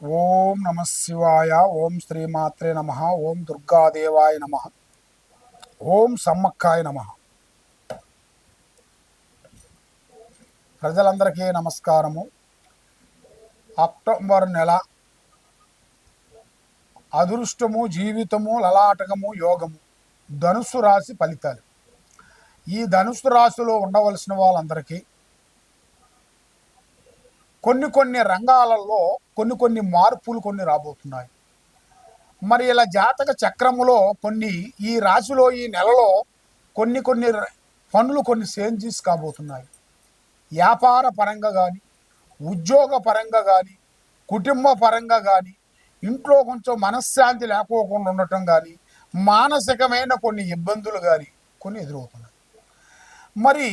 ఓం నమ శివాయ ఓం శ్రీమాత్రే నమ ఓం దుర్గాదేవాయ నమ ఓం సమ్మక్కాయ నమ. ప్రజలందరికీ నమస్కారము. అక్టోబర్ నెల అదృష్టము జీవితము లలాటకము యోగము ధనుసు రాశి ఫలితాలు. ఈ ధనుసు రాశిలో ఉండవలసిన వాళ్ళందరికీ కొన్ని కొన్ని రంగాలలో కొన్ని కొన్ని మార్పులు కొన్ని రాబోతున్నాయి. మరి ఇలా జాతక చక్రములో కొన్ని ఈ రాశిలో ఈ నెలలో కొన్ని కొన్ని పనులు కొన్ని చేంజెస్ కాబోతున్నాయి. వ్యాపార పరంగా కానీ ఉద్యోగ పరంగా కానీ కుటుంబ పరంగా కానీ ఇంట్లో కొంచెం మనశ్శాంతి లేకోకుండా ఉండటం కానీ మానసికమైన కొన్ని ఇబ్బందులు కానీ కొన్ని ఎదురవుతున్నాయి. మరి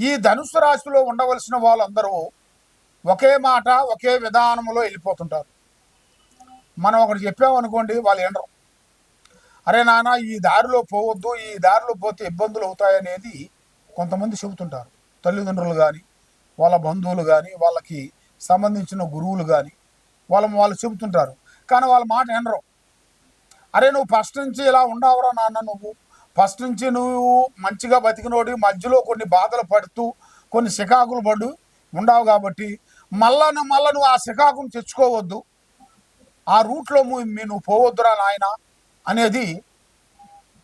ఈ ధనుసు రాశిలో ఉండవలసిన వాళ్ళందరూ ఒకే మాట ఒకే విధానంలో వెళ్ళిపోతుంటారు. మనం ఒకటి చెప్పామనుకోండి వాళ్ళు వినరు. అరే నాన్న ఈ దారిలో పోవద్దు ఈ దారిలో పోతే ఇబ్బందులు అవుతాయనేది కొంతమంది చెబుతుంటారు. తల్లిదండ్రులు కానీ వాళ్ళ బంధువులు కానీ వాళ్ళకి సంబంధించిన గురువులు కానీ వాళ్ళ వాళ్ళు చెబుతుంటారు. కానీ వాళ్ళ మాట వినరు. అరే నువ్వు ఫస్ట్ నుంచి ఇలా ఉండవురా నాన్న నువ్వు. ఫస్ట్ నుంచి నువ్వు మంచిగా బతికినోడి మధ్యలో కొన్ని బాధలు పడుతూ కొన్ని సికాకులు పడు ఉండవు కాబట్టి మళ్ళా మళ్ళా నువ్వు ఆ శ్రీకాకుళం తెచ్చుకోవద్దు. ఆ రూట్లో నువ్వు నువ్వు పోవద్దురా నాయన అనేది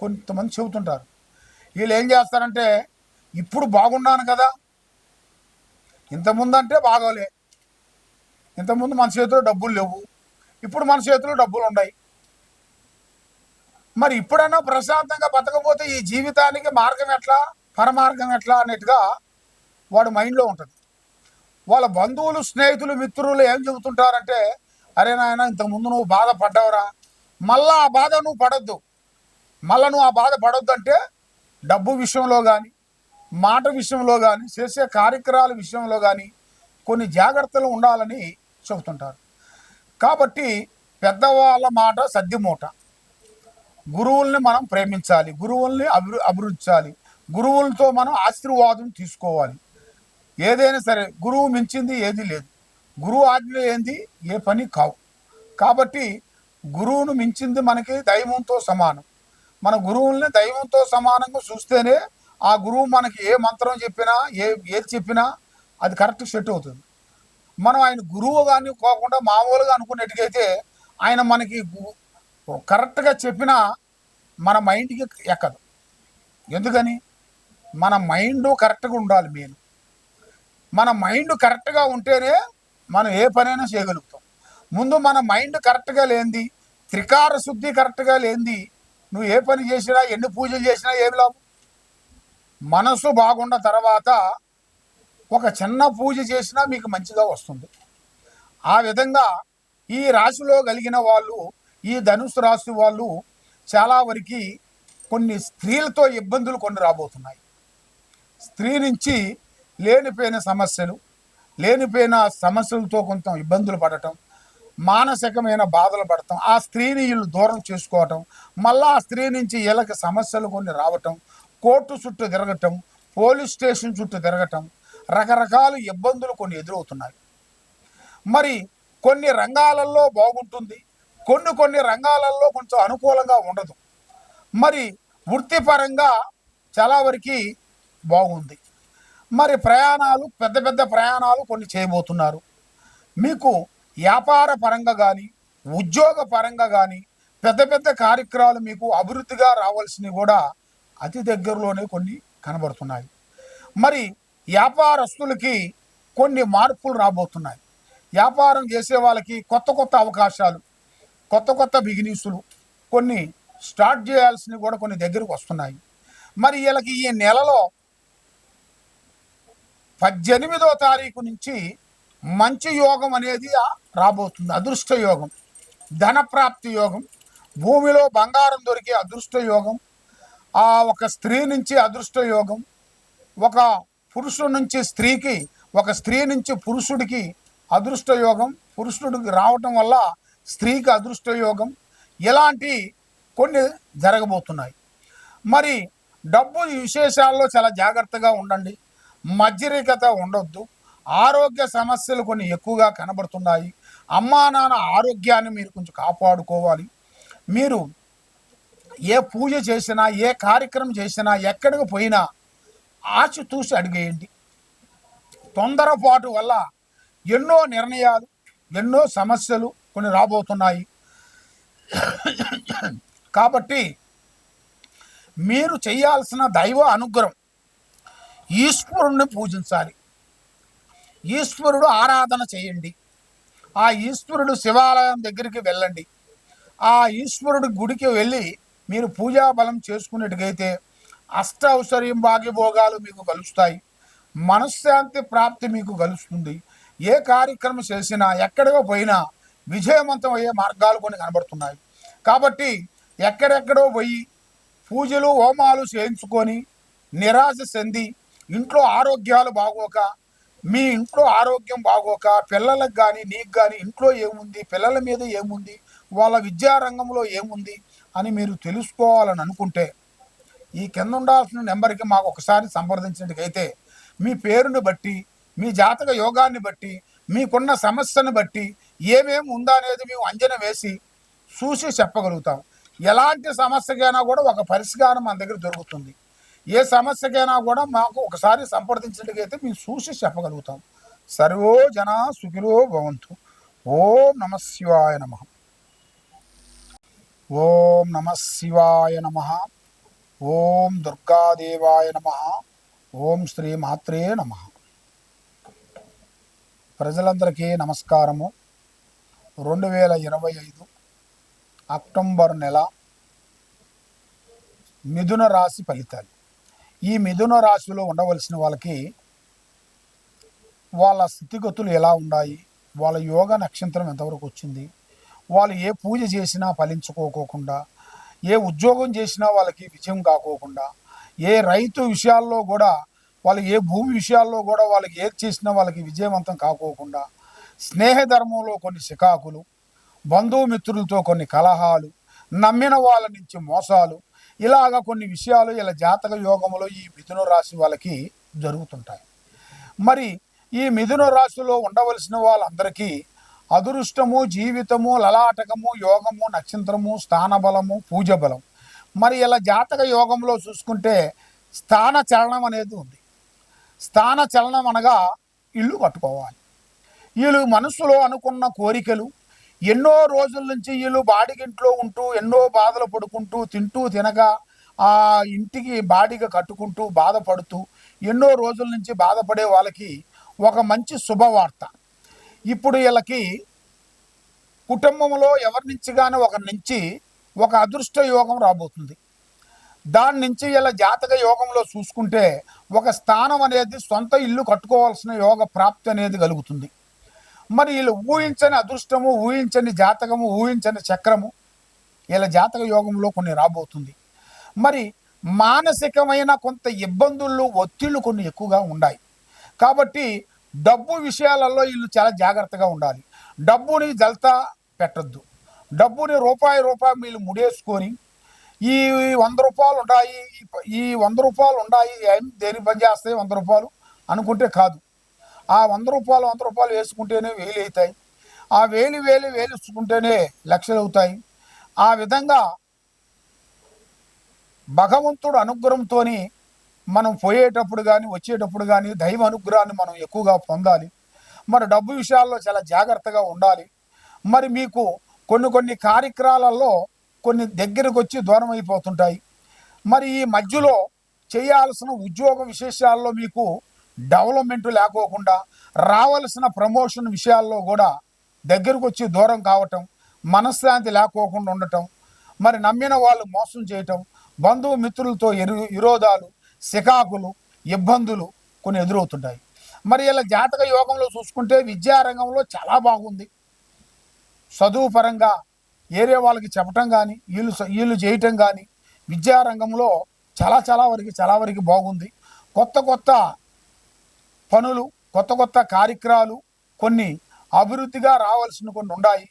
కొంతమంది చెబుతుంటారు. వీళ్ళు ఏం చేస్తారంటే ఇప్పుడు బాగున్నాను కదా. ఇంతకుముందు అంటే బాగోలే. ఇంతకుముందు మన చేతిలో డబ్బులు లేవు. ఇప్పుడు మన చేతిలో డబ్బులు ఉన్నాయి మరి ఇప్పుడైనా ప్రశాంతంగా బతకపోతే ఈ జీవితానికి మార్గం ఎట్లా? పరమార్గం ఎట్లా? అన్నట్టుగా వాడు మైండ్లో ఉంటుంది. వాళ్ళ బంధువులు స్నేహితులు మిత్రులు ఏం చెబుతుంటారంటే అరే నాయన ఇంతకుముందు నువ్వు బాధపడ్డావురా మళ్ళా ఆ బాధ నువ్వు పడొద్దు. మళ్ళా నువ్వు ఆ బాధ పడొద్దు అంటే డబ్బు విషయంలో కానీ మాట విషయంలో కానీ చేసే కార్యక్రమాల విషయంలో కానీ కొన్ని జాగ్రత్తలు ఉండాలని చెబుతుంటారు. కాబట్టి పెద్దవాళ్ళ మాట సద్ది మూట. గురువుల్ని మనం ప్రేమించాలి. గురువుల్ని అభివృ అభివృద్ధించాలి. గురువులతో మనం ఆశీర్వాదం తీసుకోవాలి. ఏదైనా సరే గురువు మించింది ఏది లేదు. గురువు ఆజ్ఞ ఏంది? ఏ పని కావు. కాబట్టి గురువును మించింది మనకి దైవంతో సమానం. మన గురువుల్ని దైవంతో సమానంగా చూస్తేనే ఆ గురువు మనకి ఏ మంత్రం చెప్పినా ఏ ఏది చెప్పినా అది కరెక్ట్ సెట్ అవుతుంది. మనం ఆయన గురువు కానీ కాకుండా మామూలుగా అనుకునేట్టుకైతే ఆయన మనకి గు- కరెక్ట్గా చెప్పినా మన మైండ్కి ఎక్కదు. ఎందుకని? మన మైండ్ కరెక్ట్గా ఉండాలి మెయిన్. మన మైండ్ కరెక్ట్గా ఉంటేనే మనం ఏ పనైనా చేయగలుగుతాం. ముందు మన మైండ్ కరెక్ట్గా లేనిది త్రికార శుద్ధి కరెక్ట్గా లేనిది నువ్వు ఏ పని చేసినా ఎన్ని పూజలు చేసినా ఏమి లాభం? మనసు బాగున్న తర్వాత ఒక చిన్న పూజ చేసినా మీకు మంచిగా వస్తుంది. ఆ విధంగా ఈ రాశిలో కలిగిన వాళ్ళు ఈ ధనుసు రాశి వాళ్ళు చాలా వరకు కొన్ని స్త్రీలతో ఇబ్బందులు కొన్ని రాబోతున్నాయి. స్త్రీ నుంచి లేనిపోయిన సమస్యలు లేనిపోయిన సమస్యలతో కొంత ఇబ్బందులు పడటం మానసికమైన బాధలు పడటం ఆ స్త్రీని వీళ్ళు దూరం చేసుకోవటం మళ్ళీ ఆ స్త్రీ నుంచి వీళ్ళకి సమస్యలు కొన్ని రావటం కోర్టు చుట్టూ తిరగటం పోలీస్ స్టేషన్ చుట్టూ తిరగటం రకరకాల ఇబ్బందులు కొన్ని ఎదురవుతున్నాయి. మరి కొన్ని రంగాలలో బాగుంటుంది కొన్ని కొన్ని రంగాలలో కొంచెం అనుకూలంగా ఉండదు. మరి వృత్తిపరంగా చాలా వరకు బాగుంది. మరి ప్రయాణాలు పెద్ద పెద్ద ప్రయాణాలు కొన్ని చేయబోతున్నారు. మీకు వ్యాపార పరంగా కానీ ఉద్యోగ పరంగా కానీ పెద్ద పెద్ద కార్యక్రమాలు మీకు అభివృద్ధిగా రావాల్సినవి కూడా అతి దగ్గరలోనే కొన్ని కనబడుతున్నాయి. మరి వ్యాపారస్తులకి కొన్ని మార్పులు రాబోతున్నాయి. వ్యాపారం చేసే వాళ్ళకి కొత్త కొత్త అవకాశాలు కొత్త కొత్త బిగినీసులు కొన్ని స్టార్ట్ చేయాల్సినవి కూడా కొన్ని దగ్గరకు వస్తున్నాయి. మరి వీళ్ళకి ఈ నెలలో పద్దెనిమిదో తారీఖు నుంచి మంచి యోగం అనేది రాబోతుంది. అదృష్ట యోగం ధనప్రాప్తి యోగం భూమిలో బంగారం దొరికే అదృష్ట యోగం ఆ ఒక స్త్రీ నుంచి అదృష్ట యోగం ఒక పురుషుడి నుంచి స్త్రీకి ఒక స్త్రీ నుంచి పురుషుడికి అదృష్ట యోగం పురుషుడికి రావటం వల్ల స్త్రీకి అదృష్ట యోగం ఇలాంటి కొన్ని జరగబోతున్నాయి. మరి డబ్బు విశేషాల్లో చాలా జాగ్రత్తగా ఉండండి. మధ్యరికత ఉండొద్దు. ఆరోగ్య సమస్యలు కొన్ని ఎక్కువగా కనబడుతున్నాయి. అమ్మా నాన్న ఆరోగ్యాన్ని మీరు కొంచెం కాపాడుకోవాలి. మీరు ఏ పూజ చేసినా ఏ కార్యక్రమం చేసినా ఎక్కడికి పోయినా ఆచితూసి అడిగేయండి. తొందరపాటు వల్ల ఎన్నో నిర్ణయాలు ఎన్నో సమస్యలు కొన్ని రాబోతున్నాయి. కాబట్టి మీరు చేయాల్సిన దైవ అనుగ్రహం ఈశ్వరుణ్ణి పూజించాలి. ఈశ్వరుడు ఆరాధన చేయండి. ఆ ఈశ్వరుడు శివాలయం దగ్గరికి వెళ్ళండి. ఆ ఈశ్వరుడి గుడికి వెళ్ళి మీరు పూజా బలం చేసుకున్నట్టుగైతే అష్ట ఔశ్వర్యం భాగ్యభోగాలు మీకు కలుస్తాయి. మనశ్శాంతి ప్రాప్తి మీకు కలుస్తుంది. ఏ కార్యక్రమం చేసినా ఎక్కడికో పోయినా విజయవంతం అయ్యే మార్గాలు కొన్ని కనబడుతున్నాయి. కాబట్టి ఎక్కడెక్కడో పోయి పూజలు హోమాలు చేయించుకొని నిరాశ చెంది ఇంట్లో ఆరోగ్యాలు బాగోక మీ ఇంట్లో ఆరోగ్యం బాగోక పిల్లలకు కానీ నీకు కానీ ఇంట్లో ఏముంది పిల్లల మీద ఏముంది వాళ్ళ విద్యారంగంలో ఏముంది అని మీరు తెలుసుకోవాలని అనుకుంటే ఈ కింద ఉండాల్సిన నెంబర్కి మాకు ఒకసారి సంప్రదించినట్టుకైతే మీ పేరుని బట్టి మీ జాతక యోగాన్ని బట్టి మీకున్న సమస్యను బట్టి ఏమేమి ఉందా అనేది మేము అంచనా వేసి చూసి చెప్పగలుగుతాం. ఎలాంటి సమస్యకైనా కూడా ఒక పరిష్కారం మన దగ్గర దొరుకుతుంది. ఏ సమస్యకైనా కూడా మాకు ఒకసారి సంప్రదించినట్టుగైతే మేము చూసి చెప్పగలుగుతాం. సర్వో జన సుఖిలో భవంతు. ఓం నమ శివాయ నమ. ఓం నమ శివాయ నమ. ఓం దుర్గాదేవాయ నమ. ఓం శ్రీ మాత్రే నమ. ప్రజలందరికీ నమస్కారము. రెండు వేల ఇరవై ఐదు అక్టోబర్ నెల మిథున రాశి ఫలితాలు. ఈ మిథున రాశిలో ఉండవలసిన వాళ్ళకి వాళ్ళ స్థితిగతులు ఎలా ఉన్నాయి వాళ్ళ యోగ నక్షత్రం ఎంతవరకు వచ్చింది? వాళ్ళు ఏ పూజ చేసినా ఫలించుకోకోకుండా ఏ ఉద్యోగం చేసినా వాళ్ళకి విజయం కాకోకుండా ఏ రైతు విషయాల్లో కూడా వాళ్ళు ఏ భూమి విషయాల్లో కూడా వాళ్ళకి ఏది చేసినా వాళ్ళకి విజయవంతం కాకోకుండా స్నేహధర్మంలో కొన్ని శికాకులు బంధుమిత్రులతో కొన్ని కలహాలు నమ్మిన వాళ్ళ నుంచి మోసాలు ఇలాగ కొన్ని విషయాలు ఇలా జాతక యోగంలో ఈ మిథున రాశి వాళ్ళకి జరుగుతుంటాయి. మరి ఈ మిథున రాశిలో ఉండవలసిన వాళ్ళందరికీ అదృష్టము జీవితము లలాటకము యోగము నక్షత్రము స్థానబలము పూజ బలం. మరి ఇలా జాతక యోగంలో చూసుకుంటే స్థాన చలనం అనేది ఉంది. స్థాన చలనం అనగా ఇల్లు కట్టుకోవాలి. వీళ్ళు మనసులో అనుకున్న కోరికలు ఎన్నో రోజుల నుంచి వీళ్ళు బాడిగింట్లో ఉంటూ ఎన్నో బాధలు పడుకుంటూ తింటూ తినగా ఆ ఇంటికి బాడిగ కట్టుకుంటూ బాధపడుతూ ఎన్నో రోజుల నుంచి బాధపడే వాళ్ళకి ఒక మంచి శుభవార్త. ఇప్పుడు వీళ్ళకి కుటుంబంలో ఎవరి నుంచి కానీ ఒకరి నుంచి ఒక అదృష్ట యోగం రాబోతుంది. దాని నుంచి ఇలా జాతక యోగంలో చూసుకుంటే ఒక స్థానం అనేది సొంత ఇల్లు కట్టుకోవాల్సిన యోగ ప్రాప్తి అనేది కలుగుతుంది. మరి వీళ్ళు ఊహించని అదృష్టము ఊహించని జాతకము ఊహించని చక్రము వీళ్ళ జాతక యోగంలో కొన్ని రాబోతుంది. మరి మానసికమైన కొంత ఇబ్బందులు ఒత్తిళ్ళు కొన్ని ఎక్కువగా ఉన్నాయి కాబట్టి డబ్బు విషయాలలో వీళ్ళు చాలా జాగ్రత్తగా ఉండాలి. డబ్బుని జల్తా పెట్టద్దు. డబ్బుని రూపాయి రూపాయి వీళ్ళు ముడేసుకొని ఈ వంద రూపాయలు ఉన్నాయి ఈ వంద రూపాయలు ఉన్నాయి ఏం దేనికి పని చేస్తాయి వంద రూపాయలు అనుకుంటే కాదు. ఆ వంద రూపాయలు వంద రూపాయలు వేసుకుంటేనే వేలు అవుతాయి. ఆ వేలు వేలు వేలుచుకుంటేనే లక్షలు అవుతాయి. ఆ విధంగా భగవంతుడు అనుగ్రహంతో మనం పోయేటప్పుడు కానీ వచ్చేటప్పుడు కానీ దైవ అనుగ్రహాన్ని మనం ఎక్కువగా పొందాలి. మరి డబ్బు విషయాల్లో చాలా జాగ్రత్తగా ఉండాలి. మరి మీకు కొన్ని కొన్ని కార్యక్రమాలలో కొన్ని దగ్గరకు వచ్చి దూరం అయిపోతుంటాయి. మరి ఈ మధ్యలో చేయాల్సిన ఉద్యోగ విశేషాల్లో మీకు డెవలప్మెంట్ లేకోకుండా రావలసిన ప్రమోషన్ విషయాల్లో కూడా దగ్గరకు వచ్చి దూరం కావటం మనశ్శాంతి లేకోకుండా ఉండటం మరి నమ్మిన వాళ్ళు మోసం చేయటం బంధువు మిత్రులతో ఎరు విరోధాలు సికాకులు ఇబ్బందులు కొన్ని ఎదురవుతుంటాయి. మరి ఇలా జాతక యోగంలో చూసుకుంటే విద్యారంగంలో చాలా బాగుంది. చదువు పరంగా ఏరే వాళ్ళకి చెప్పటం కానీ వీళ్ళు వీళ్ళు చేయటం కానీ విద్యారంగంలో చాలా చాలా వరకు చాలా వరకు బాగుంది. కొత్త కొత్త పనులు కొత్త కొత్త కార్యక్రమాలు కొన్ని అభివృద్ధిగా రావాల్సిన కొన్ని ఉన్నాయి.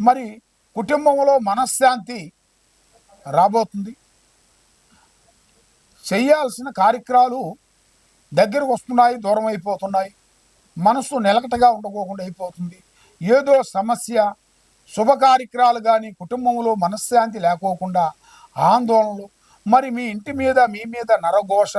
మరి కుటుంబంలో మనశ్శాంతి రాబోతుంది. చేయాల్సిన కార్యక్రమాలు దగ్గరకు వస్తున్నాయి దూరం అయిపోతున్నాయి. మనసు నిలకటగా ఉండకోకుండా అయిపోతుంది. ఏదో సమస్య శుభ కార్యక్రమాలు కానీ కుటుంబంలో మనశ్శాంతి లేకోకుండా ఆందోళనలు మరి మీ ఇంటి మీద మీ మీద నరఘోష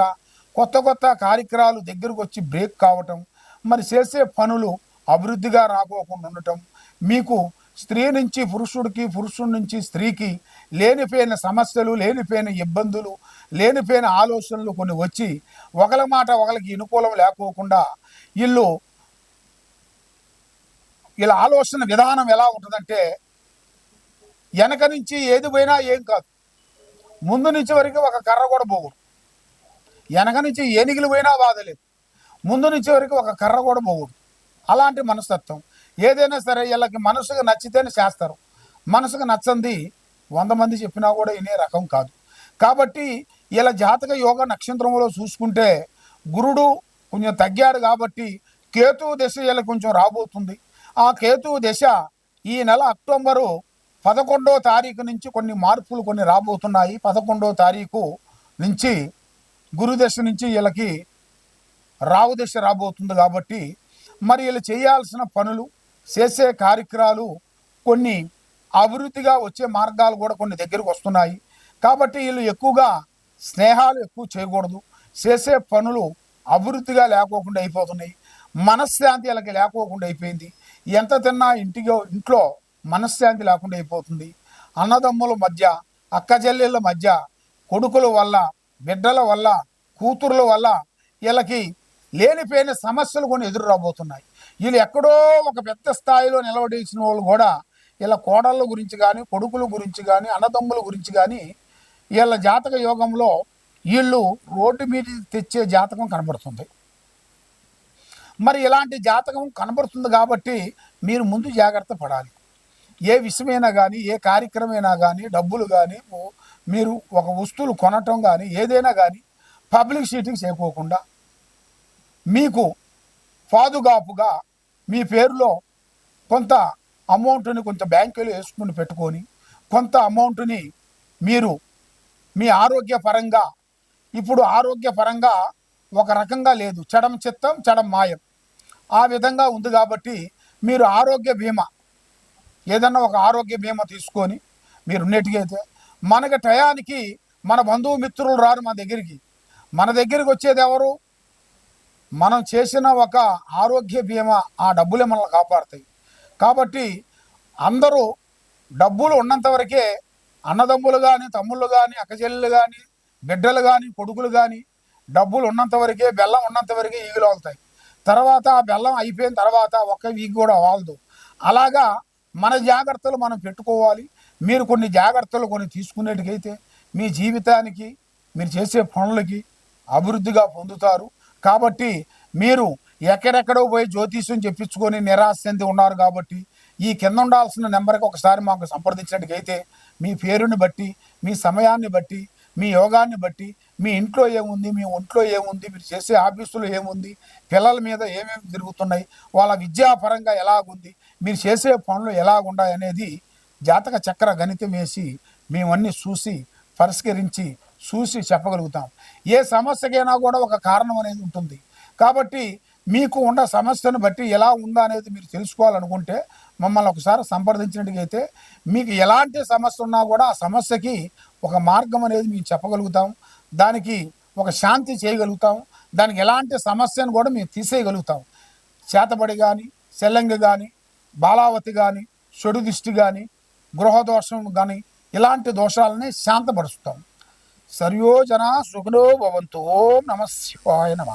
కొత్త కొత్త కార్యక్రమాలు దగ్గరకు వచ్చి బ్రేక్ కావటం మరి చేసే పనులు అభివృద్ధిగా రాకోకుండా ఉండటం మీకు స్త్రీ నుంచి పురుషుడికి పురుషుడి నుంచి స్త్రీకి లేనిపోయిన సమస్యలు లేనిపోయిన ఇబ్బందులు లేనిపోయిన ఆలోచనలు కొన్ని వచ్చి ఒకల మాట ఒకరికి అనుకూలం లేకోకుండా వీళ్ళు వీళ్ళ ఆలోచన విధానం ఎలా ఉంటుందంటే వెనక నుంచి ఏది పోయినా ఏం కాదు. ముందు నుంచి వరకు ఒక కర్ర కూడా పోకూడదు. వెనక నుంచి ఏనుగులు పోయినా బాధలేదు ముందు నుంచి వరకు ఒక కర్ర కూడా పోకూడదు. అలాంటి మనస్తత్వం. ఏదైనా సరే వీళ్ళకి మనసుకు నచ్చితేనే చేస్తారు. మనసుకు నచ్చంది వంద మంది చెప్పినా కూడా వినే రకం కాదు. కాబట్టి ఇలా జాతక యోగ నక్షత్రంలో చూసుకుంటే గురుడు కొంచెం తగ్గాడు కాబట్టి కేతువు దశ ఇలా కొంచెం రాబోతుంది. ఆ కేతువు దశ ఈ నెల అక్టోబరు పదకొండో తారీఖు నుంచి కొన్ని మార్పులు కొన్ని రాబోతున్నాయి. పదకొండో తారీఖు నుంచి గురుదశ నుంచి వీళ్ళకి రావు దశ రాబోతుంది కాబట్టి మరి వీళ్ళు చేయాల్సిన పనులు చేసే కార్యక్రమాలు కొన్ని అభివృద్ధిగా వచ్చే మార్గాలు కూడా కొన్ని దగ్గరకు వస్తున్నాయి. కాబట్టి వీళ్ళు ఎక్కువగా స్నేహాలు ఎక్కువ చేయకూడదు. చేసే పనులు అభివృద్ధిగా లేకోకుండా అయిపోతున్నాయి. మనశ్శాంతి వీళ్ళకి లేకోకుండా అయిపోయింది. ఎంత తిన్నా ఇంటికి ఇంట్లో మనశ్శాంతి లేకుండా అయిపోతుంది. అన్నదమ్ముల మధ్య అక్కజల్లెళ్ళ మధ్య కొడుకుల వల్ల బిడ్డల వల్ల కూతుర్ల వల్ల వీళ్ళకి లేనిపోయిన సమస్యలు కొన్ని ఎదురు రాబోతున్నాయి. వీళ్ళు ఎక్కడో ఒక పెద్ద స్థాయిలో నిలబడేసిన వాళ్ళు కూడా వీళ్ళ కోడళ్ళ గురించి కానీ కొడుకుల గురించి కానీ అన్నదమ్ముల గురించి కానీ వీళ్ళ జాతక యోగంలో వీళ్ళు రోడ్డు మీద తెచ్చే జాతకం కనబడుతుంది. మరి ఇలాంటి జాతకం కనబడుతుంది కాబట్టి మీరు ముందు జాగ్రత్త పడాలి. ఏ విషయమైనా కానీ ఏ కార్యక్రమైనా కానీ డబ్బులు కానీ మీరు ఒక వస్తువులు కొనటం కానీ ఏదైనా కానీ పబ్లిక్ షీటింగ్ చేయకోకుండా మీకు పాదుగాపుగా మీ పేరులో కొంత అమౌంట్ని కొంత బ్యాంకులో వేసుకుని పెట్టుకొని కొంత అమౌంట్ని మీరు మీ ఆరోగ్యపరంగా ఇప్పుడు ఆరోగ్యపరంగా ఒక రకంగా లేదు. చడం చిత్తం చడం మాయం. ఆ విధంగా ఉంది కాబట్టి మీరు ఆరోగ్య బీమా ఏదన్నా ఒక ఆరోగ్య బీమా తీసుకొని మీరు ఉన్నట్టుగైతే మనకి టయానికి మన బంధువు మిత్రులు రారు మన దగ్గరికి. మన దగ్గరికి వచ్చేది ఎవరు? మనం చేసిన ఒక ఆరోగ్య బీమా ఆ డబ్బులే మనల్ని కాపాడుతాయి. కాబట్టి అందరూ డబ్బులు ఉన్నంత వరకే అన్నదమ్ములు కానీ తమ్ముళ్ళు కానీ అక్కచెల్లెలు కానీ బిడ్డలు కానీ కొడుకులు కానీ డబ్బులు ఉన్నంత వరకే బెల్లం ఉన్నంత వరకే ఈగులు అవుతాయి. తర్వాత ఆ బెల్లం అయిపోయిన తర్వాత ఒక్క వీక్ కూడా వాలదు. అలాగా మన జాగ్రత్తలు మనం పెట్టుకోవాలి. మీరు కొన్ని జాగ్రత్తలు కొన్ని తీసుకునేటికైతే మీ జీవితానికి మీరు చేసే పనులకి అభివృద్ధిగా పొందుతారు. కాబట్టి మీరు ఎక్కడెక్కడో పోయి జ్యోతిష్యం చెప్పించుకొని నిరాశ చెంది ఉన్నారు కాబట్టి ఈ కింద ఉండాల్సిన నెంబర్కి ఒకసారి మాకు సంప్రదించినట్టుకైతే మీ పేరుని బట్టి మీ సమయాన్ని బట్టి మీ యోగాన్ని బట్టి మీ ఇంట్లో ఏముంది మీ ఒంట్లో ఏముంది మీరు చేసే ఆఫీసులో ఏముంది పిల్లల మీద ఏమేమి తిరుగుతున్నాయి వాళ్ళ విద్యాపరంగా ఎలాగుంది మీరు చేసే పనులు ఎలాగున్నాయి అనేది జాతక చక్ర గణితం వేసి మేమన్నీ చూసి పరిష్కరించి చూసి చెప్పగలుగుతాం. ఏ సమస్యకైనా కూడా ఒక కారణం అనేది ఉంటుంది. కాబట్టి మీకు ఉన్న సమస్యను బట్టి ఎలా ఉందా అనేది మీరు తెలుసుకోవాలనుకుంటే మమ్మల్ని ఒకసారి సంప్రదించినట్టుగైతే మీకు ఎలాంటి సమస్య ఉన్నా కూడా ఆ సమస్యకి ఒక మార్గం అనేది మేము చెప్పగలుగుతాం. దానికి ఒక శాంతి చేయగలుగుతాం. దానికి ఎలాంటి సమస్యను కూడా మేము తీసేయగలుగుతాం. చేతబడి కానీ సెల్లంగి కానీ బాలావతి కానీ చెడు దిష్టి కానీ గృహదోషం కానీ ఇలాంటి దోషాలని శాంతపరుస్తాం. సర్యోజన సుఖనో భవంతు ఓం నమ శివాయ నమ.